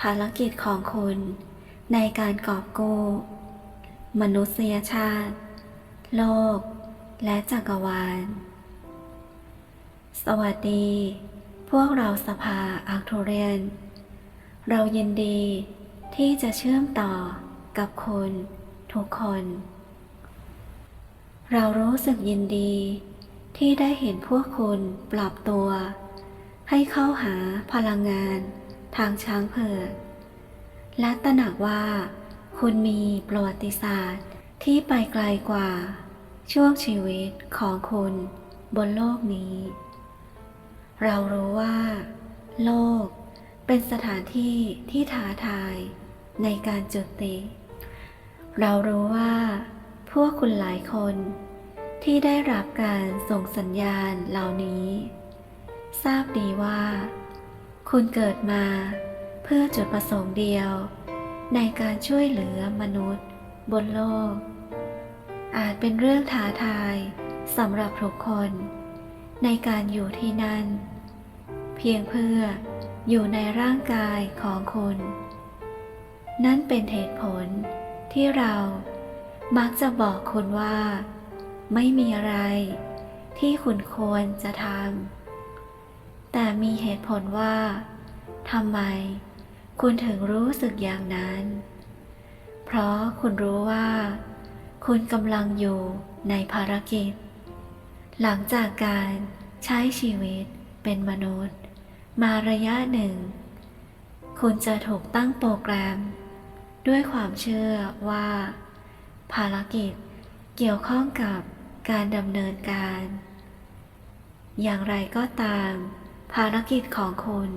ภารกิจของคุณในการกอบกู้ มนุษยชาติ โลก และจักรวาล สวัสดี พวกเราสภาอาร์ทูเรียน เรายินดีที่จะเชื่อมต่อกับคุณทุกคน เรารู้สึกยินดีที่ได้เห็นพวกคุณปรับตัว ให้เข้าหาพลังงาน ทางช้างเผือกและตระหนักว่า คุณมีประวัติศาสตร์ที่ไปไกลกว่า ช่วงชีวิตของคุณบนโลกนี้ เรารู้ว่า โลกเป็นสถานที่ที่ท้าทายในการจุติ เรารู้ว่า พวกคุณหลายคนที่ได้รับการส่งสัญญาณเหล่านี้ ทราบดีว่า คุณเกิดมา เพื่อจุดประสงค์เดียว ในการช่วยเหลือมนุษย์ บนโลก อาจเป็นเรื่องท้าทายสำหรับทุกคน ในการอยู่ที่นั่น เพียงเพื่ออยู่ในร่างกายของคุณ นั่นเป็นเหตุผลที่เรามักจะบอกคุณว่า ไม่มีอะไรที่คุณควรจะทำ แต่มีเหตุผลว่าทำไมคุณถึงรู้สึกอย่างนั้น เพราะคุณรู้ว่า คุณกำลังอยู่ในภารกิจ หลังจากการใช้ชีวิตเป็นมนุษย์ มาระยะหนึ่ง คุณจะถูกตั้งโปรแกรม ด้วยความเชื่อว่า ภารกิจเกี่ยวข้องกับการดำเนินการ อย่างไรก็ตาม ภารกิจของคุณ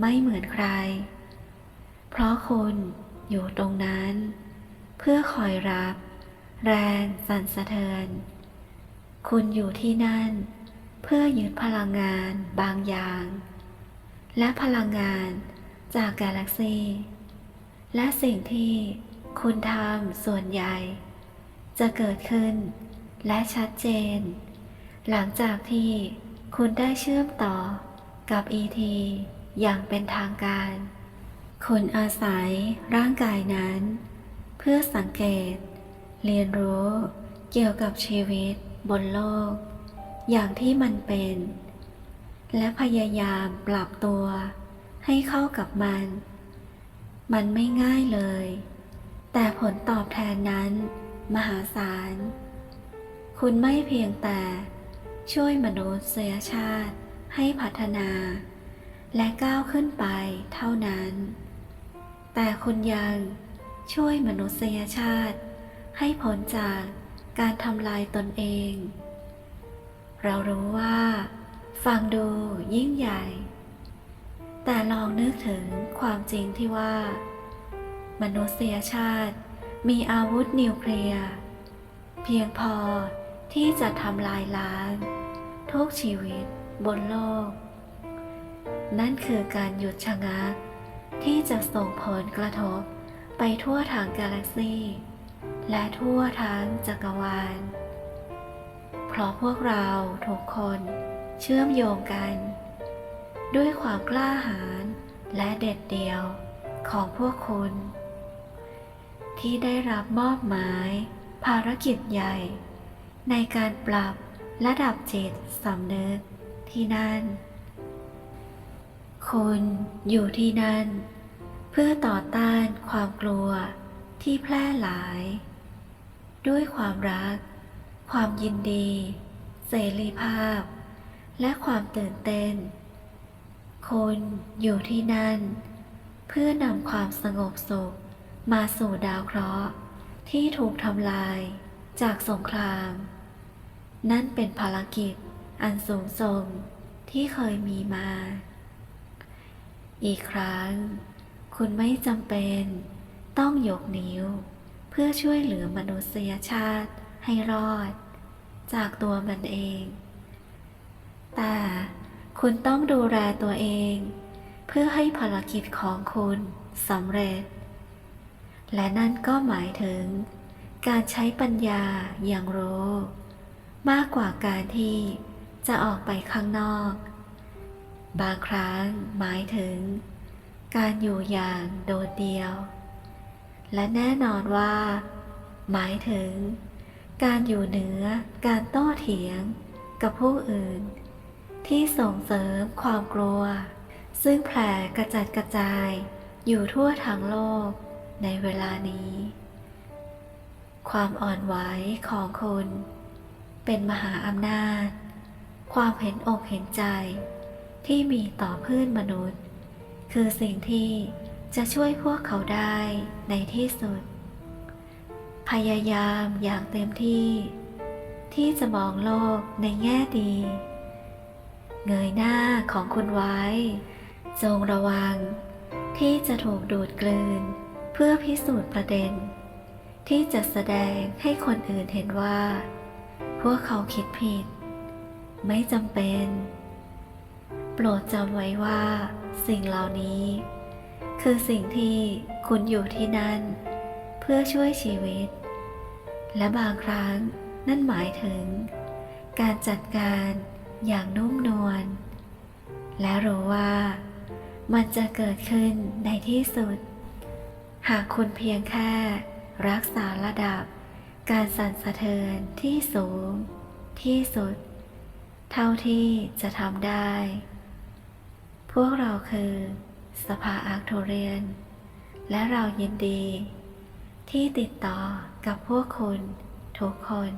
ไม่เหมือนใคร เพราะคุณอยู่ตรงนั้น เพื่อคอยรับ แรงสั่นสะเทือน คุณอยู่ที่นั่น เพื่อยึดพลังงานบางอย่าง และพลังงานจากกาแล็กซีและสิ่งที่คุณทำส่วนใหญ่ จะเกิดขึ้น และชัดเจน หลังจากที่คุณได้เชื่อมต่อ กับ ET อย่างเป็นทางการคุณอาศัยร่างกายนั้น เพื่อสังเกต เรียนรู้เกี่ยวกับชีวิตบนโลก อย่างที่มันเป็น และพยายามปรับตัวให้เข้ากับมัน มันไม่ง่ายเลย แต่ผลตอบแทนนั้น มหาศาล คุณไม่เพียงแต่ช่วยมนุษยชาติ ให้พัฒนา และก้าวขึ้นไปเท่านั้น แต่คุณยังช่วยมนุษยชาติ ให้พ้นจากการทำลายตนเอง เรารู้ว่า ฟังดูยิ่งใหญ่ แต่ลองนึกถึงความจริงที่ว่า มนุษยชาติมีอาวุธนิวเคลียร์เพียงพอที่จะทำลายล้างทุกชีวิต บนโลก นั่นคือการหยุดชะงักที่จะส่งผลกระทบไปทั่วทางกาแล็กซีและทั่วทั้งจักรวาล เพราะพวกเราทุกคนเชื่อมโยงกัน ด้วยความกล้าหาญและเด็ดเดี่ยวของพวกคุณ ที่ได้รับมอบหมายภารกิจใหญ่ ในการปรับระดับจิตสำนึก ที่นั่น คุณอยู่ที่นั่น เพื่อต่อต้านความกลัวที่แพร่หลาย ด้วยความรัก ความยินดี เสรีภาพ และความตื่นเต้น คุณอยู่ที่นั่น เพื่อนำความสงบสุขมาสู่ดาวเคราะห์ที่ถูกทำลายจากสงคราม นั่นเป็นภารกิจ อันสูงส่งที่เคยมีมา อีกครั้ง คุณไม่จำเป็นต้องยกนิ้ว เพื่อช่วยเหลือมนุษยชาติให้รอด จากตัวมันเอง แต่คุณต้องดูแลตัวเอง เพื่อให้ภารกิจของคุณสำเร็จ และนั่นก็หมายถึง การใช้ปัญญาอย่างรู้ มากกว่าการที่ จะออกไปข้างนอก บางครั้งหมายถึง การอยู่อย่างโดดเดี่ยว และแน่นอนว่า หมายถึง การอยู่เหนือการโต้เถียงกับผู้อื่น ที่ส่งเสริมความกลัว ซึ่งแผ่กระจัดกระจายอยู่ทั่วทั้งโลกในเวลานี้ ความอ่อนไหวของคุณเป็นมหาอำนาจ ความเห็นอกเห็นใจ ที่มีต่อเพื่อนมนุษย์ คือสิ่งที่จะช่วยพวกเขาได้ในที่สุด พยายามอย่างเต็มที่ ที่จะมองโลกในแง่ดี เงยหน้าของคุณไว้ จงระวัง ที่จะถูกดูดกลืน เพื่อพิสูจน์ประเด็น ที่จะแสดงให้คนอื่นเห็นว่า พวกเขาคิดผิด ไม่จำเป็น โปรดจำไว้ว่า สิ่งเหล่านี้ คือสิ่งที่คุณอยู่ที่นั่น เพื่อช่วยชีวิต และบางครั้งนั่นหมายถึง การจัดการอย่างนุ่มนวลและรู้ว่ามันจะเกิดขึ้นในที่สุด หากคุณเพียงแค่รักษาระดับ การสั่นสะเทือนที่สูงที่สุด เท่าที่จะทำได้ พวกเราคือสภาอาร์คโทเรียน และเรายินดี ที่ติดต่อกับพวกคุณทุกคน